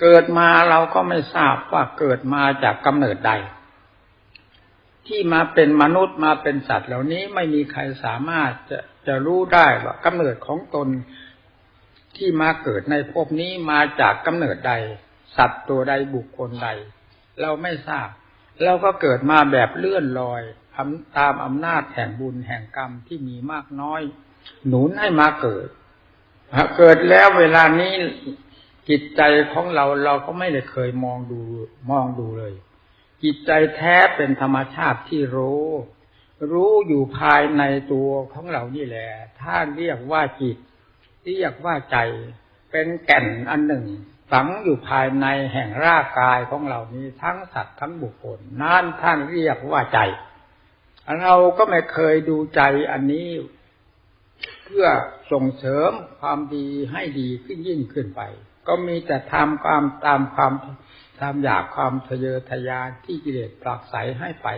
เกิดมาเราก็ไม่ทราบว่าเกิดมาจากกำเนิดใด ที่มาเป็นมนุษย์มาเป็นสัตว์เหล่านี้ไม่มีใครสามารถจะจะรู้ได้ว่ากำเนิดของตนที่มาเกิดในภพนี้มาจากกำเนิดใด สัตว์ตัวใดบุคคลใด เราไม่ทราบ เราก็เกิดมาแบบเลื่อนลอยตามอำนาจแห่งบุญแห่งกรรมที่มีมากน้อย หนุนให้มาเกิดเกิดแล้วเวลานี้ จิตใจของเราเราก็ไม่ได้เคยมองดูมองดูเลย จิตใจแท้เป็นธรรมชาติที่รู้ รู้อยู่ภายในตัวของเรานี่แหละถ้านเรียกว่าจิต เรียกว่าใจ เป็นแก่นอันหนึ่งฝังอยู่ภายในแห่งร่างกายของเรานี้ทั้งสัตว์ทั้งบุคคลนั่นท่านเรียกว่าใจ เราก็ไม่เคยดูใจอันนี้ เพื่อส่งเสริมความดีให้ดีขึ้นยิ่งขึ้นไป ก็มีแต่ทำความตามความตามอยากความทะเยอทะยานที่กิเลสปลักใสให้ไป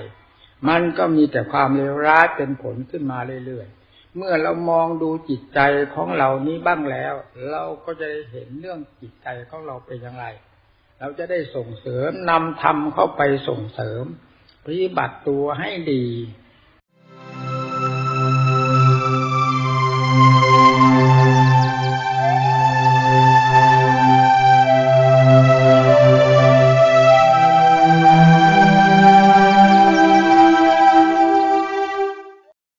มันก็มีแต่ความเลวร้ายเป็นผลขึ้นมาเรื่อยๆ เมื่อเรามองดูจิตใจของเรานี้บ้างแล้ว เราก็จะได้เห็นเรื่องจิตใจของเราเป็นอย่างไร เราจะได้ส่งเสริมนำธรรมเข้าไปส่งเสริมปฏิบัติตัวให้ดี